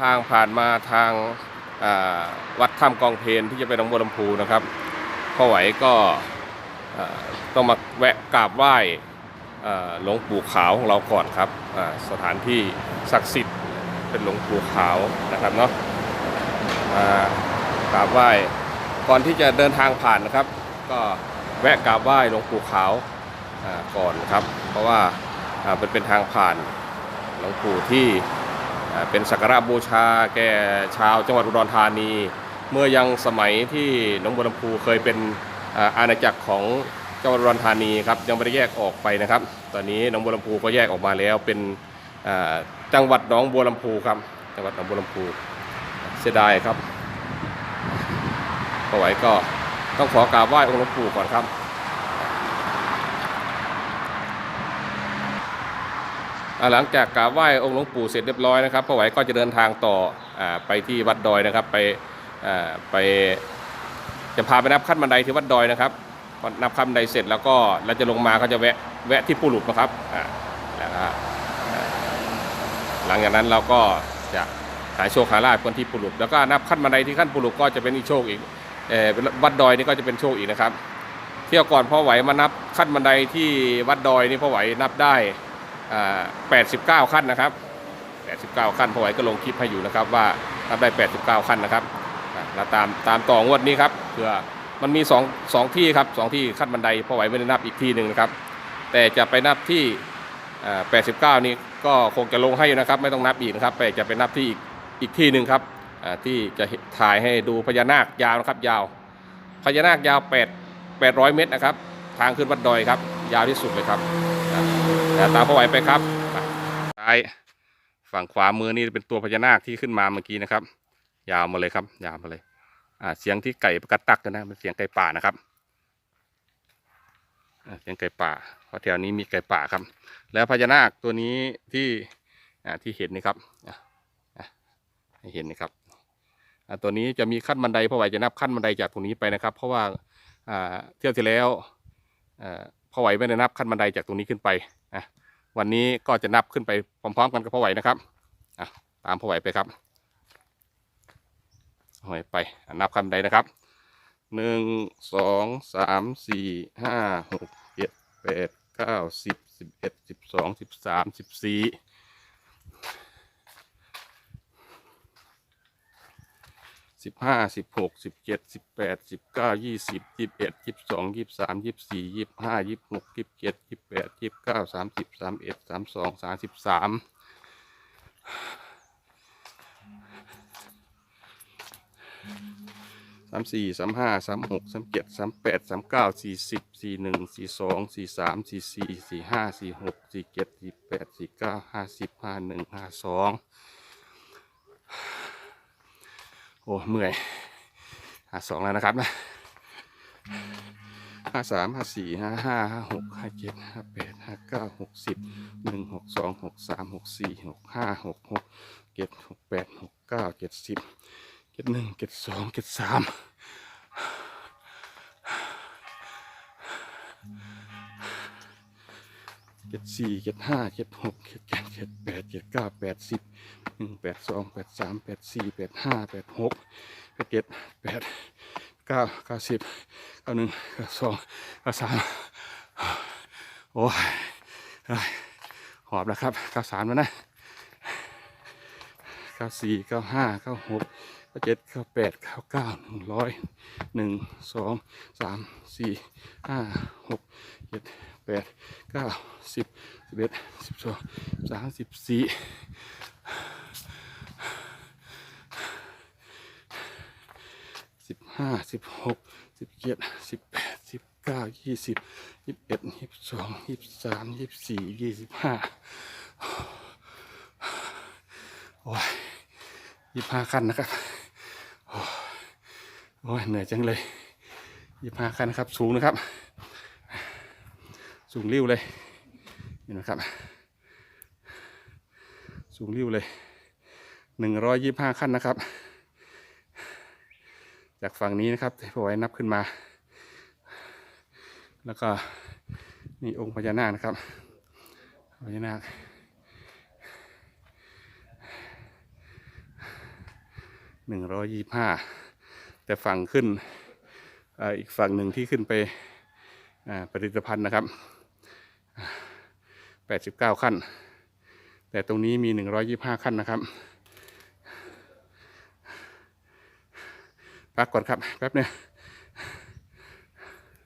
ทางผ่านมาทางาวัดถ้ำกองเพนที่จะไปหนองบัวลำพูนะครับพ่อไหวก็ต้องมาแวะกราบไหว้หลวงปู่ขาวของเราก่อนครับสถานที่ศักดิ์สิทธิ์เป็นหลวงปู่ขาวนะครับเนาะมากราบไหว้ก่อนที่จะเดินทางผ่านนะครับ ก็แวะกราบไหว้หลวงปู่ขาวก่อนครับ เพราะว่าเป็นเป็นทางผ่านหลวงปู่ที่ เป็นสักการะบูชาแก่ชาวจังหวัดอุดรธานี เมื่อยังสมัยที่หนองบัวลำพูเคยเป็นอาณาจักรของจังหวัดอุดรธานีครับยังไม่ได้แยกออกไปนะครับ ตอนนี้หนองบัวลำพูก็แยกออกมาแล้วเป็นจังหวัดหนองบัวลำพูครับจังหวัดหนองบัวลำพูเสียดายครับก็ไหวก็ต้องขอกราบไหว้องค์หลวงปู่ก่อนครับ อ่า หลังจากกราบไหว้องค์หลวงปู่เสร็จเรียบร้อยนะครับพ่อไหวก็จะเดินทางต่ออไปที่วัดดอยนะครับ ไปไปจะพาไปนับขั้นบันไดที่วัดดอยนะครับนับขั้นบันไดเสร็จแล้วก็เราจะลงมาก็จะแวะแวะที่ปูหลุบนะครับหลังจากนั้นเราก็จะหาโชคหาลาภคนที่ปูหลุบแล้วก็นับขั้นบันไดที่ขั้นปูหลุบก็จะเป็นอีกโชคอีกวัดดอยนี่ก็จะเป็นโชคอีกนะครับ เที่ยวก่อนพ่อไหวมานับขั้นบันไดที่วัดดอยนี่พ่อไหวนับได้ 89 ขั้นนะครับ 89 ขั้นพอไหวก็ลงคลิปให้อยู่นะครับว่านับได้ 89 ขั้นนะครับอ่าแล้วตามตามต่องวดนี้ครับเพื่อมันมี2 2ที่ครับสองที่ขั้นบันไดพอไหวไม่ได้นับอีกที่หนึ่งนะครับ แต่จะไปนับที่ 89 นี้ก็คงจะลงให้อยู่นะครับ ไม่ต้องนับอีกนะครับแต่จะไปนับที่อีกอีกที่หนึ่งครับที่จะถ่ายให้ดูพญานาคยาวนะครับยาว พญานาคยาว 8 800 เมตรนะครับ ทางขึ้นวัดดอยครับ ยาวที่สุดเลยครับ ต่ตามพ่อไหวไปครับซ้ายฝั่งขวามือนี่เป็นตัวพญานาคที่ขึ้นมาเมื่อกี้นะครับ ยาวมาเลยครับ ยาวมาเลยอ่าเสียงที่ไก่กระตักกันนะเป็นเสียงไก่ป่านะครับเสียงไก่ป่าเพราะแถวนี้มีไก่ป่าครับ แล้วพญานาคตัวนี้ที่อ่าที่เห็นนี่ครับให้เห็นนี่ครับตัวนี้จะมีขั้นบันไดพ่อไหวจะนับขั้นบันไดจากตรงนี้ไปนะครับ เพราะว่าเที่ยวที่แล้วพ่อไหวไม่ได้นับขั้นบันไดจากตรงนี้ขึ้นไป นะวันนี้ก็จะนับขึ้นไปพร้อมๆ กันกับพ่อไหวนะครับอะตามพ่อไหวไปครับหอไหวไปนับขั้นไดนะครับหนึ่งสองสามสี่ห้าหกเจ็ดแปดเก้าสิบสิบเอ็ดสิบสองสิบสามสิบสี่ สิบห้าสิบหกสิบเจ็ดสิบแปดสิบเก้ายี่สิบยี่สิบเอ็ดยี่สิบสองยี่สิบสามยี่สิบสี่ยี่สิบห้ายี่สิบหกยี่สิบเจ็ดยี่สิบแปดยี่สิบเก้าสามสิบสามเอ็ดสามสองสามสิบสามสามสี่สามห้าสามหกสามเจ็ดสามแปดสามเก้าสี่สิบสี่หนึ่งสี่สองสี่สามสี่สี่สี่ห้าสี่หกสี่เจ็ดสี่แปดสี่เก้าห้าสิบห้าหนึ่งห้าสอง โอ้เมื่อยห้าสองแล้วนะครับนะห้าสามห้าสี่ห้าห้าห้าหกห้าเจ็ดห้าแปดห้าเก้าหกสิบหนึ่งหกสองหกสามหกสี่หกห้าหกหกเจ็ดหกแปดหกเก้าเจ็ดสิบเจ็ดหนึ่งเจ็ดสองเจ็ดสาม เจ็ดสี่เจ็ดห้าเจ็ดหกเจ็ดเจ็ดเจ็ดแปดเจ็ดเก้าแปดสิบหนึ่งแปดสองแปดสามแปดสี่แปดห้าแปดหกแปดเจ็ดแปดเก้าเก้าสิบเก้าหนึ่งเก้าสองเก้าสามโอ้ยเอ้ยหอบแล้วครับเก้าสามแล้วนะเก้าสี่เก้าห้าเก้าหกเก้าเจ็ดเก้าแปดเก้าเก้าหนึ่งร้อยหนึ่งสองสามสี่ห้าหกเจ็ด แปดเก้าสิบสิบเอ็ดสิบสองสามสิบสี่สิบห้าสิบหกสิบเจ็ดสิบแปดสิบเก้ายี่สิบยี่สิบเอ็ดยี่สิบสองยี่สิบสามยี่สิบสี่ยี่สิบห้าโอ้ยยี่สิบห้าขั้นนะครับโอ้ยเหนื่อยจังเลยยี่สิบห้าขั้นนะครับสูงนะครับ สูงริ้วเลยเห็นไหมครับ สูงริ้วเลยหนึ่งร้อยยี่สิบห้าขั้นนะครับ จากฝั่งนี้นะครับที่ผมไว้นับขึ้นมา แล้วก็นี่องค์พญานาคนะครับพญานาคหนึ่งร้อยยี่ห้าแต่ฝั่งขึ้นอ่าอีกฝั่งหนึ่งที่ขึ้นไปอ่าผลิตภัณฑ์นะครับ แปดสิบเก้าขั้น แต่ตรงนี้มีหนึ่งร้อยยี่ห้าขั้นนะครับพักก่อนครับ แป๊บเนี้ย